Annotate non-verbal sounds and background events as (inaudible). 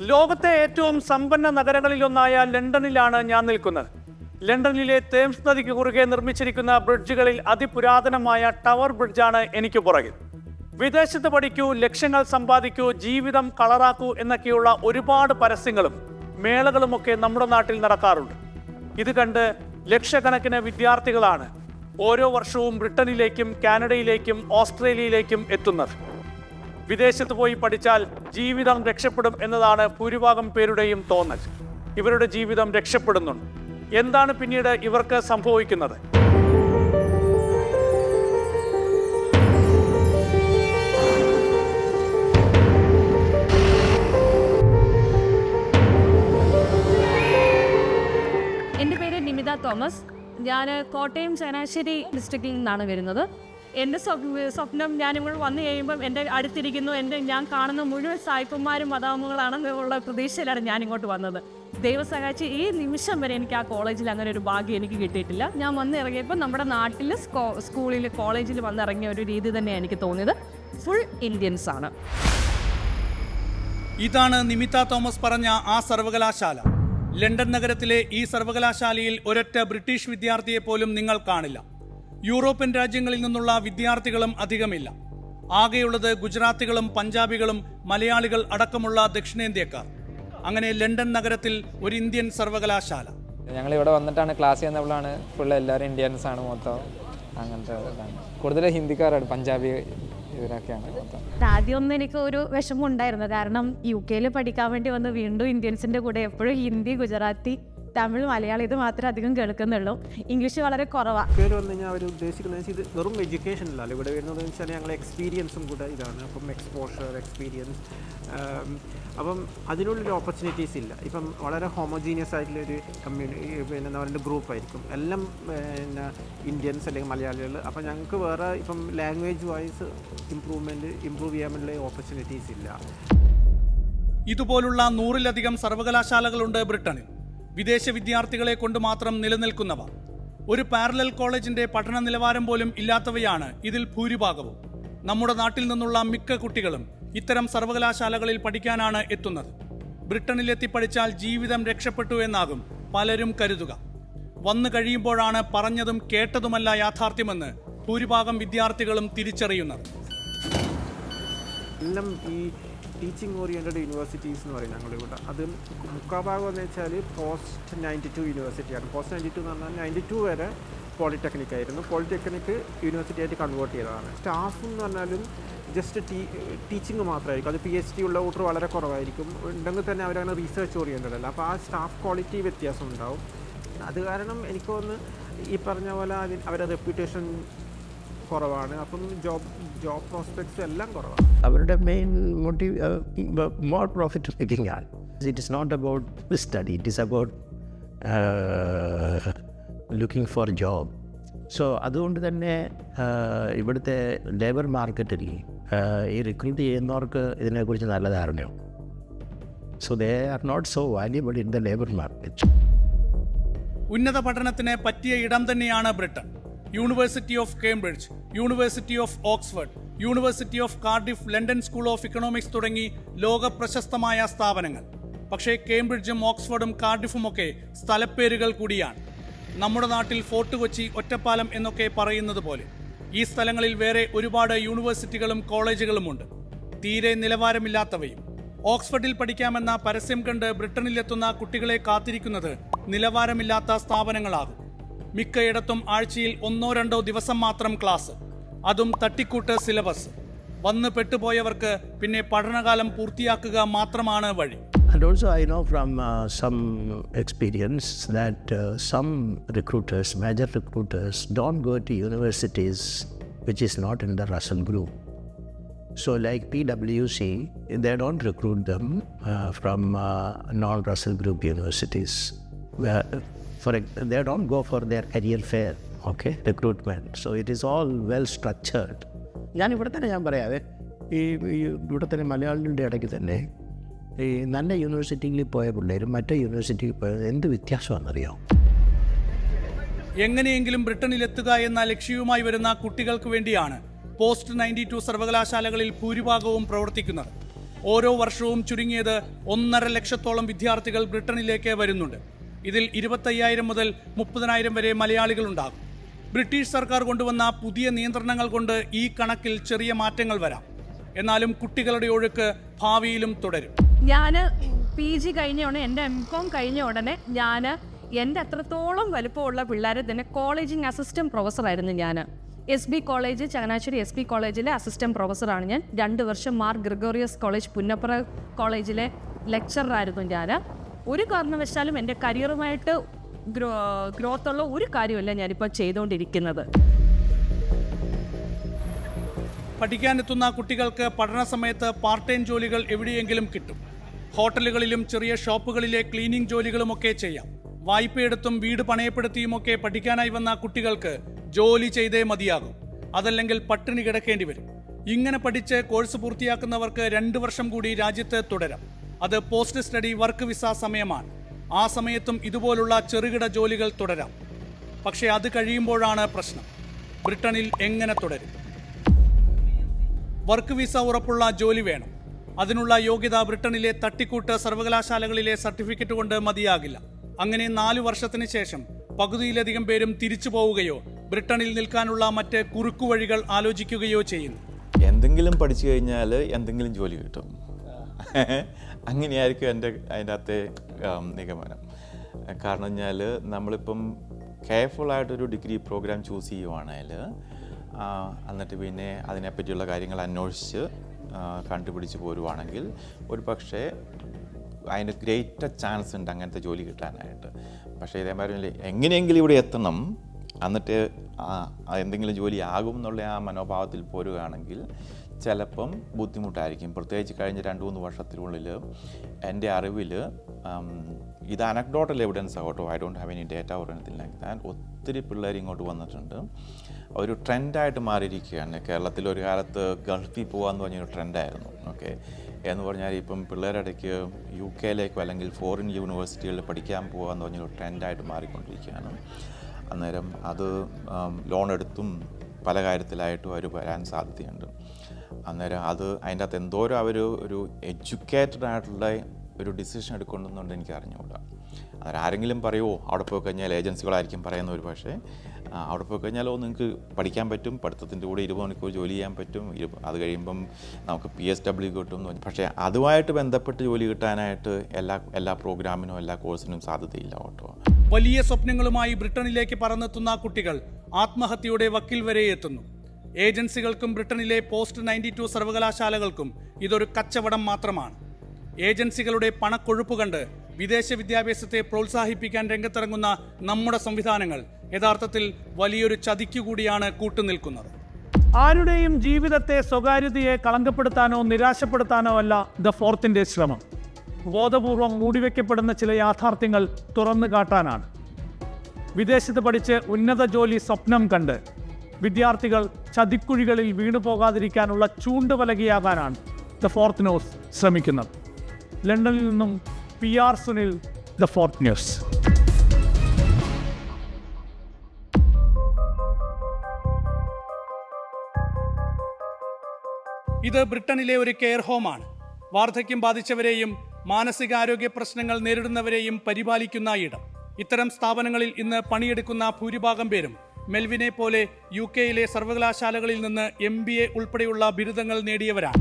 ലോകത്തെ ഏറ്റവും സമ്പന്ന നഗരങ്ങളിലൊന്നായ ലണ്ടനിലാണ് ഞാൻ നിൽക്കുന്നത്. ലണ്ടനിലെ തേംസ് നദിക്ക് കുറുകെ നിർമ്മിച്ചിരിക്കുന്ന ബ്രിഡ്ജുകളിൽ അതിപുരാതനമായ ടവർ ബ്രിഡ്ജാണ് എനിക്ക് പുറകിൽ. വിദേശത്ത് പഠിക്കൂ ലക്ഷ്യങ്ങൾ സമ്പാദിക്കൂ ജീവിതം കളറാക്കൂ എന്നൊക്കെയുള്ള ഒരുപാട് പരസ്യങ്ങളും മേളകളുമൊക്കെ നമ്മുടെ നാട്ടിൽ നടക്കാറുണ്ട്. ഇത് കണ്ട് ലക്ഷക്കണക്കിന് വിദ്യാർത്ഥികളാണ് ഓരോ വർഷവും ബ്രിട്ടനിലേക്കും കാനഡയിലേക്കും ഓസ്ട്രേലിയയിലേക്കും എത്തുന്നത്. വിദേശത്ത് പോയി പഠിച്ചാൽ ജീവിതം രക്ഷപ്പെടും എന്നതാണ് ഭൂരിഭാഗം പേരുടെയും തോന്നൽ. ഇവരുടെ ജീവിതം രക്ഷപ്പെടുന്നുണ്ട്. എന്താണ് പിന്നീട് ഇവർക്ക് സംഭവിക്കുന്നത്? എന്റെ പേര് നിമിത തോമസ്. ഞാൻ കോട്ടയം ചങ്ങനാശ്ശേരി ഡിസ്ട്രിക്റ്റിൽ നിന്നാണ് വരുന്നത്. എന്റെ സ്വപ്- സ്വപ്നം ഞാനിവിടെ വന്നു കഴിയുമ്പം എന്റെ അടുത്തിരിക്കുന്നു എന്റെ ഞാൻ കാണുന്ന മുഴുവൻ സായിപ്പന്മാരും മതാമുകളാണെന്നുള്ള പ്രതീക്ഷയിലാണ് ഞാൻ ഇങ്ങോട്ട് വന്നത്. ദൈവസഹായിച്ച് ഈ നിമിഷം വരെ എനിക്ക് ആ കോളേജിൽ അങ്ങനെ ഒരു ഭാഗ്യം എനിക്ക് കിട്ടിയിട്ടില്ല. ഞാൻ വന്നിറങ്ങിയപ്പോൾ നമ്മുടെ നാട്ടിൽ സ്കൂളിൽ കോളേജിൽ വന്നിറങ്ങിയ ഒരു രീതി തന്നെയാണ് എനിക്ക് തോന്നിയത്. ഫുൾ ഇന്ത്യൻസ് ആണ്. ഇതാണ് നിമിത തോമസ് പറഞ്ഞ ആ സർവകലാശാല. ലണ്ടൻ നഗരത്തിലെ ഈ സർവകലാശാലയിൽ ഒരൊറ്റ ബ്രിട്ടീഷ് വിദ്യാർത്ഥിയെ പോലും നിങ്ങൾ കാണില്ല. യൂറോപ്യൻ രാജ്യങ്ങളിൽ നിന്നുള്ള വിദ്യാർത്ഥികളും അധികമില്ല. ആകെയുള്ളത് ഗുജറാത്തികളും പഞ്ചാബികളും മലയാളികൾ അടക്കമുള്ള ദക്ഷിണേന്ത്യക്കാർ. അങ്ങനെ ലണ്ടൻ നഗരത്തിൽ ഒരു ഇന്ത്യൻ സർവകലാശാല. ഞങ്ങൾ ഇവിടെ വന്നിട്ടാണ് ക്ലാസ് ചെയ്യുന്നപ്പോഴാണ് ഫുൾ എല്ലാവരും ഇന്ത്യൻസ് ആണ് മൊത്തം. അങ്ങനത്തെ ഇതാണ്. കൂടുതൽ ഹിന്ദിക്കാരാണ് പഞ്ചാബി ഇവരൊക്കെയാണ് മൊത്തം. ആദ്യമൊന്നും എനിക്ക് ഒരു വിഷമം ഉണ്ടായിരുന്നു. കാരണം യു കെയിൽ പഠിക്കാൻ വേണ്ടി വന്ന് വീണ്ടും ഇന്ത്യൻസിന്റെ കൂടെ എപ്പോഴും ഹിന്ദി ഗുജറാത്തി തമിഴ് മലയാളം ഇത് മാത്രമേ അധികം കേൾക്കുന്നുള്ളൂ. ഇംഗ്ലീഷ് വളരെ കുറവാണ് പേര് വന്നു കഴിഞ്ഞാൽ അവർ ഉദ്ദേശിക്കുന്നത് ഇത് വെറും എഡ്യൂക്കേഷൻ അല്ല. ഇവിടെ വരുന്നത് വെച്ചാൽ ഞങ്ങൾ എക്സ്പീരിയൻസും കൂടെ ഇതാണ്. അപ്പം എക്സ്പോഷർ എക്സ്പീരിയൻസ് അപ്പം അതിനുള്ളൊരു ഓപ്പർച്യൂണിറ്റീസ് ഇല്ല. ഇപ്പം വളരെ ഹോമോജീനിയസ് ആയിട്ടുള്ളൊരു കമ്മ്യൂണി പിന്നെ എന്താ പറയുക ഗ്രൂപ്പ് ആയിരിക്കും. എല്ലാം പിന്നെ ഇന്ത്യൻസ് അല്ലെങ്കിൽ മലയാളികൾ അപ്പം ഞങ്ങൾക്ക് വേറെ ഇപ്പം ലാംഗ്വേജ് വൈസ് ഇമ്പ്രൂവ്മെന്റ് ഇമ്പ്രൂവ് ചെയ്യാനുള്ള ഓപ്പർച്യൂണിറ്റീസ് ഇല്ല. ഇതുപോലുള്ള നൂറിലധികം സർവകലാശാലകളുണ്ട് ബ്രിട്ടനിൽ. വിദേശ വിദ്യാർത്ഥികളെ കൊണ്ട് മാത്രം നിലനിൽക്കുന്നവ. ഒരു പാരലൽ കോളേജിന്റെ പഠന നിലവാരം പോലും ഇല്ലാത്തവയാണ് ഇതിൽ ഭൂരിഭാഗവും. നമ്മുടെ നാട്ടിൽ നിന്നുള്ള മിക്ക കുട്ടികളും ഇത്തരം സർവകലാശാലകളിൽ പഠിക്കാനാണ് എത്തുന്നത്. ബ്രിട്ടനിലെത്തി പഠിച്ചാൽ ജീവിതം രക്ഷപ്പെട്ടു എന്നാകും പലരും കരുതുക. വന്നു കഴിയുമ്പോഴാണ് പറഞ്ഞതും കേട്ടതുമല്ല യാഥാർത്ഥ്യമെന്ന് ഭൂരിഭാഗം വിദ്യാർത്ഥികളും തിരിച്ചറിയുന്നത്. എല്ലാം ഈ ടീച്ചിങ് ഓറിയന്റഡ് യൂണിവേഴ്സിറ്റീസ് എന്ന് പറയും ഞങ്ങളുടെ ഞങ്ങളിവിടെ അത് മുക്കാഭാഗം എന്ന് വെച്ചാൽ പോസ്റ്റ് നയന്റി ടു യൂണിവേഴ്സിറ്റിയാണ് പോസ്റ്റ് നയന്റി ടു എന്ന് പറഞ്ഞാൽ നയന്റി ടു വരെ പോളിടെക്നിക് ആയിരുന്നു. പോളിടെക്നിക് യൂണിവേഴ്സിറ്റി ആയിട്ട് കൺവേർട്ട് ചെയ്തതാണ്. സ്റ്റാഫ് എന്ന് പറഞ്ഞാലും ജസ്റ്റ് ടീ ടീച്ചിങ് മാത്രമായിരിക്കും. അത് പി എച്ച് ഡി ഉള്ള കൂട്ടർ വളരെ കുറവായിരിക്കും. ഉണ്ടെങ്കിൽ തന്നെ അവരങ്ങനെ റീസെർച്ച് ഓറിയന്റഡ് അല്ല. അപ്പോൾ ആ സ്റ്റാഫ് ക്വാളിറ്റി വ്യത്യാസം ഉണ്ടാവും. അത് കാരണം എനിക്ക് തോന്നുന്നു ഈ പറഞ്ഞ പോലെ അതിന് അവരുടെ റെപ്യൂട്ടേഷൻ കുറവാണ്. അപ്പം ജോബ് ജോബ് പ്രോസ്പെക്ട്സ് എല്ലാം കുറവാണ്. അവരുടെ main motive more profit making ആണ്. It is not about study it is about looking for job so അതുകൊണ്ട് തന്നെ ഇവിടുത്തെ ലേബർ മാർക്കറ്റിൽ ഈ റിക്രൂട്ട് ചെയ്യുന്നവർക്ക് ഇതിനെക്കുറിച്ച് നല്ല ധാരണയോ so they are not so valuable in the labour market ഉന്നത പഠനത്തിന് പറ്റിയ ഇടം തന്നെയാണ് Britain. University of Cambridge university of Oxford university of Cardiff London school of economics തുടങ്ങി ലോക പ്രശസ്തമായ സ്ഥാപനങ്ങൾ. പക്ഷേ കേംബ്രിഡ്ജും ഓക്സ്ഫോർഡും കാർഡിഫും ഒക്കെ സ്ഥലപ്പേരുകൾ കൂടിയാണ്. നമ്മുടെ നാട്ടിൽ ഫോർട്ട് കൊച്ചി ഒറ്റപ്പാലം എന്നൊക്കെ പറയുന്നത് പോലെ ഈ സ്ഥലങ്ങളിൽ വേറെ ഒരുപാട് യൂണിവേഴ്സിറ്റികളും കോളേജുകളുമുണ്ട് തീരെ നിലവാരമില്ലാത്തവയും. ഓക്സ്ഫോർഡിൽ പഠിക്കാമെന്ന പരസ്യം കണ്ട് ബ്രിട്ടനിലെത്തുന്ന കുട്ടികളെ കാത്തിരിക്കുന്നത് നിലവാരമില്ലാത്ത സ്ഥാപനങ്ങളാകും. മിക്കയിടത്തും ആഴ്ചയിൽ ഒന്നോ രണ്ടോ ദിവസം മാത്രം ക്ലാസ് അതും തട്ടിക്കൂട്ട് സിലബസ് വന്ന് പെട്ടുപോയവർക്ക് പിന്നെ പഠനകാലം പൂർത്തിയാക്കുക മാത്രമാണ് വഴി And also, I know from uh, some experience that uh, some recruiters, major recruiters, don't go to universities which is not in the Russell group. So, like PwC, they don't recruit them uh, from uh, non-Russell group universities. Where, for they don't go for their career fair, okay, recruitment. So, it is all well structured. ഞാൻ ഇവിടെ തന്നെ ഞാൻ പറയാതെ ഈ ഇവിടെ തന്നെ മലയാളികളുടെ ഇടയ്ക്ക് തന്നെ ഈ നല്ല യൂണിവേഴ്സിറ്റിയിൽ പോയ പിള്ളേരും മറ്റേ യൂണിവേഴ്സിറ്റിയിൽ പോയ എന്ത് വ്യത്യാസമാണെന്നറിയാം? എങ്ങനെയെങ്കിലും ബ്രിട്ടനിലെത്തുക എന്ന ലക്ഷ്യവുമായി വരുന്ന കുട്ടികൾക്ക് വേണ്ടിയാണ് പോസ്റ്റ് നയന്റി ടു സർവകലാശാലകളിൽ ഭൂരിഭാഗവും പ്രവർത്തിക്കുന്നത്. ഓരോ വർഷവും ചുരുങ്ങിയത് ഒന്നര ലക്ഷത്തോളം വിദ്യാർത്ഥികൾ ബ്രിട്ടനിലേക്ക് വരുന്നുണ്ട്. ഇതിൽ ഇരുപത്തയ്യായിരം മുതൽ മുപ്പതിനായിരം വരെ മലയാളികളുണ്ടാകും. ബ്രിട്ടീഷ് സർക്കാർ കൊണ്ടുവന്ന പുതിയ നിയന്ത്രണങ്ങൾ കൊണ്ട് ഈ കണക്കിൽ ചെറിയ മാറ്റങ്ങൾ വരാം. എന്നാലും കുട്ടികളുടെ ഒഴുക്ക് ഭാവിയിലും തുടരും. ഞാൻ പി ജി കഴിഞ്ഞ ഉടനെ എന്റെ എം കോം കഴിഞ്ഞ ഉടനെ ഞാൻ എന്റെ അത്രത്തോളം വലുപ്പമുള്ള പിള്ളേരെ തന്നെ കോളേജിങ് അസിസ്റ്റന്റ് പ്രൊഫസറായിരുന്നു ഞാൻ S B college Changanassery S B കോളേജിലെ അസിസ്റ്റന്റ് പ്രൊഫസറാണ് ഞാൻ. രണ്ട് വർഷം മാർ ഗ്രിഗോറിയസ് കോളേജ് പുന്നപ്ര കോളേജിലെ ലെക്ചറായിരുന്നു ഞാൻ ഒരു കാരണവശാലും എന്റെ കരിയറുമായിട്ട് ഗ്രോ ഗ്രോത്തുള്ള ഒരു കാര്യമല്ല ഞാനിപ്പോൾ ചെയ്തുകൊണ്ടിരിക്കുന്നത്. പഠിക്കാനെത്തുന്ന കുട്ടികൾക്ക് പഠന സമയത്ത് പാർട്ട് ടൈം ജോലികൾ എവിടെയെങ്കിലും കിട്ടും. ഹോട്ടലുകളിലും ചെറിയ ഷോപ്പുകളിലെ ക്ലീനിംഗ് ജോലികളുമൊക്കെ ചെയ്യാം. വായ്പയെടുത്തും വീട് പണയപ്പെടുത്തിയുമൊക്കെ പഠിക്കാനായി വന്ന കുട്ടികൾക്ക് ജോലി ചെയ്തേ മതിയാകും. അതല്ലെങ്കിൽ പട്ടിണി കിടക്കേണ്ടി വരും. ഇങ്ങനെ പഠിച്ച് കോഴ്സ് പൂർത്തിയാക്കുന്നവർക്ക് രണ്ട് വർഷം കൂടി രാജ്യത്ത് തുടരാം. അത് പോസ്റ്റ് സ്റ്റഡി വർക്ക് വിസ സമയമാണ്. ആ സമയത്തും ഇതുപോലുള്ള ചെറുകിട ജോലികൾ തുടരാം. പക്ഷേ അത് കഴിയുമ്പോഴാണ് പ്രശ്നം. ബ്രിട്ടനിൽ എങ്ങനെ തുടരും? വർക്ക് വിസ ഉറപ്പുള്ള ജോലി വേണം. അതിനുള്ള യോഗ്യത ബ്രിട്ടനിലെ തട്ടിക്കൂട്ട് സർവകലാശാലകളിലെ സർട്ടിഫിക്കറ്റ് കൊണ്ട് മതിയാകില്ല. അങ്ങനെ നാലു വർഷത്തിന് ശേഷം പകുതിയിലധികം പേരും തിരിച്ചു പോവുകയോ ബ്രിട്ടനിൽ നിൽക്കാനുള്ള മറ്റ് കുറുക്കുവഴികൾ ആലോചിക്കുകയോ ചെയ്യുന്നു. എന്തെങ്കിലും പഠിച്ചു കഴിഞ്ഞാൽ എന്തെങ്കിലും ജോലി കിട്ടും. (laughs) അങ്ങനെയായിരിക്കും എന്റെ ഉം, നിഗമനം. കാരണം വെച്ചാൽ നമ്മളിപ്പം കെയർഫുള്ളായിട്ടൊരു ഡിഗ്രി പ്രോഗ്രാം ചൂസ് ചെയ്യുവാണെങ്കിൽ എന്നിട്ട് പിന്നെ അതിനെപ്പറ്റിയുള്ള കാര്യങ്ങൾ അന്വേഷിച്ച് കണ്ടുപിടിച്ച് പോരുവാണെങ്കിൽ ഒരു പക്ഷേ അതിന് ഗ്രേറ്റർ ചാൻസ് ഉണ്ട് അങ്ങനത്തെ ജോലി കിട്ടാനായിട്ട്. പക്ഷേ ഇതേമാതിരി എങ്ങനെയെങ്കിലും ഇവിടെ എത്തണം. എന്നിട്ട് എന്തെങ്കിലും ജോലി ആകും എന്നുള്ള ആ മനോഭാവത്തിൽ പോരുകയാണെങ്കിൽ ചിലപ്പം ബുദ്ധിമുട്ടായിരിക്കും. പ്രത്യേകിച്ച് കഴിഞ്ഞ രണ്ട് മൂന്ന് വർഷത്തിനുള്ളിൽ എന്റെ അറിവിൽ ഇത് anecdotal evidence ആകട്ടോ I don't have any data or like that ഒത്തിരി പിള്ളേർ ഇങ്ങോട്ട് വന്നിട്ടുണ്ട്. ഒരു ട്രെൻഡായിട്ട് മാറിയിരിക്കുകയാണ്. കേരളത്തിൽ ഒരു കാലത്ത് ഗൾഫിൽ പോകാമെന്ന് പറഞ്ഞൊരു ട്രെൻഡായിരുന്നു ഓക്കെ എന്ന് പറഞ്ഞാൽ ഇപ്പം പിള്ളേരുടെ ഇടയ്ക്ക് യു കെയിലേക്കോ അല്ലെങ്കിൽ ഫോറിൻ യൂണിവേഴ്സിറ്റികളിൽ പഠിക്കാൻ പോകാമെന്ന് പറഞ്ഞൊരു ട്രെൻഡായിട്ട് മാറിക്കൊണ്ടിരിക്കുകയാണ്. അന്നേരം അത് ലോൺ എടുത്തും പല കാര്യത്തിലായിട്ടും അവർ വരാൻ സാധ്യതയുണ്ട്. അന്നേരം അത് അതിന്റെ അകത്ത് എന്തോരം അവർ ഒരു എഡ്യൂക്കേറ്റഡ് ആയിട്ടുള്ള ഒരു ഡിസിഷൻ എടുക്കുന്നുണ്ട് എനിക്ക് അറിഞ്ഞുകൂടാ അന്നേരം ആരെങ്കിലും പറയുമോ അവിടെ പോയി കഴിഞ്ഞാൽ ഏജൻസികളായിരിക്കും പറയുന്ന ഒരു പക്ഷേ അവിടെ പോയി കഴിഞ്ഞാലോ നിങ്ങൾക്ക് പഠിക്കാൻ പറ്റും പഠിത്തത്തിന്റെ കൂടെ ഇരുപത് മണിക്കൂർ ജോലി ചെയ്യാൻ പറ്റും അത് കഴിയുമ്പം നമുക്ക് പി എസ് ഡബ്ല്യു കിട്ടും എന്ന്. പക്ഷേ അതുമായിട്ട് ബന്ധപ്പെട്ട് ജോലി കിട്ടാനായിട്ട് എല്ലാ എല്ലാ പ്രോഗ്രാമിനും എല്ലാ കോഴ്സിനും സാധ്യതയില്ല കേട്ടോ വലിയ സ്വപ്നങ്ങളുമായി ബ്രിട്ടനിലേക്ക് പറന്നെത്തുന്ന കുട്ടികൾ ആത്മഹത്യയുടെ വക്കിൽ വരെ എത്തുന്നു ഏജൻസികൾക്കും ബ്രിട്ടനിലെ പോസ്റ്റ് നയന്റി ടു സർവകലാശാലകൾക്കും ഇതൊരു കച്ചവടം മാത്രമാണ്. ഏജൻസികളുടെ പണക്കൊഴുപ്പ് കണ്ട് വിദേശ വിദ്യാഭ്യാസത്തെ പ്രോത്സാഹിപ്പിക്കാൻ രംഗത്തിറങ്ങുന്ന നമ്മുടെ സംവിധാനങ്ങൾ യഥാർത്ഥത്തിൽ വലിയൊരു ചതിക്കുകൂടിയാണ് കൂട്ടുനിൽക്കുന്നത്. ആരുടെയും ജീവിതത്തെ സ്വകാര്യതയെ കളങ്കപ്പെടുത്താനോ നിരാശപ്പെടുത്താനോ അല്ല ദ ഫോർത്തിന്റെ ശ്രമം. ബോധപൂർവം മൂടിവെക്കപ്പെടുന്ന ചില യാഥാർത്ഥ്യങ്ങൾ തുറന്നു കാട്ടാനാണ്. വിദേശത്ത് പഠിച്ച് ഉന്നത ജോലി സ്വപ്നം കണ്ട് വിദ്യാർത്ഥികൾ ചതിക്കുഴികളിൽ വീണു പോകാതിരിക്കാനുള്ള ചൂണ്ടുവലകയാകാനാണ് ദ ഫോർത്ത് ന്യൂസ് ശ്രമിക്കുന്നത്. ലണ്ടനിൽ നിന്നും P R Sunil the Fourth News. ഇത് ബ്രിട്ടനിലെ ഒരു കെയർ ഹോമാണ്. വാർദ്ധക്യം ബാധിച്ചവരെയും മാനസികാരോഗ്യ പ്രശ്നങ്ങൾ നേരിടുന്നവരെയും പരിപാലിക്കുന്ന ഇടം. ഇത്തരം സ്ഥാപനങ്ങളിൽ ഇന്ന് പണിയെടുക്കുന്ന ഭൂരിഭാഗം പേരും മെൽവിനെ പോലെ യു കെയിലെ സർവകലാശാലകളിൽ നിന്ന് എം ബി എ ഉൾപ്പെടെയുള്ള ബിരുദങ്ങൾ നേടിയവരാണ്.